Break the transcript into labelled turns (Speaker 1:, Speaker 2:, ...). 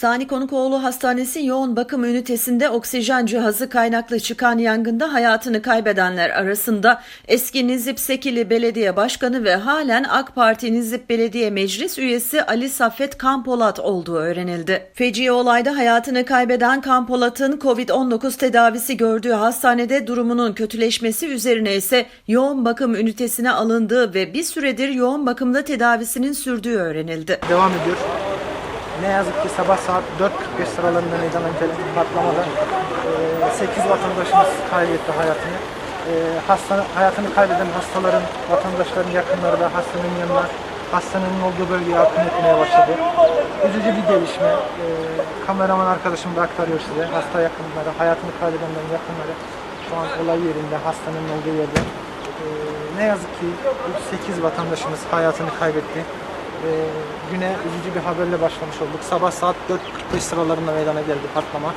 Speaker 1: Sani Konukoğlu Hastanesi yoğun bakım ünitesinde oksijen cihazı kaynaklı çıkan yangında hayatını kaybedenler arasında eski Nizip Sekili Belediye Başkanı ve halen AK Parti Nizip Belediye Meclis üyesi Ali Saffet Kampolat olduğu öğrenildi. Feci olayda hayatını kaybeden Kampolat'ın COVID-19 tedavisi gördüğü hastanede durumunun kötüleşmesi üzerine ise yoğun bakım ünitesine alındığı ve bir süredir yoğun bakımda tedavisinin sürdüğü öğrenildi.
Speaker 2: devam ediyor. Ne yazık ki sabah saat 4.45 sıralarında meydana gelen patlamada 8 vatandaşımız kaybetti hayatını. Hasta, hayatını kaybeden hastaların, vatandaşların yakınları da hastanın yanına, hastanın olduğu bölgeye akın etmeye başladı. Üzücü bir gelişme. Kameraman arkadaşım da aktarıyor size. Hasta yakınları, hayatını kaybedenlerin yakınları şu an olay yerinde, hastanın olduğu yerde. Ne yazık ki 8 vatandaşımız hayatını kaybetti. Ee, güne üzücü bir haberle başlamış olduk. Sabah saat 4.45 sıralarında meydana geldi patlama.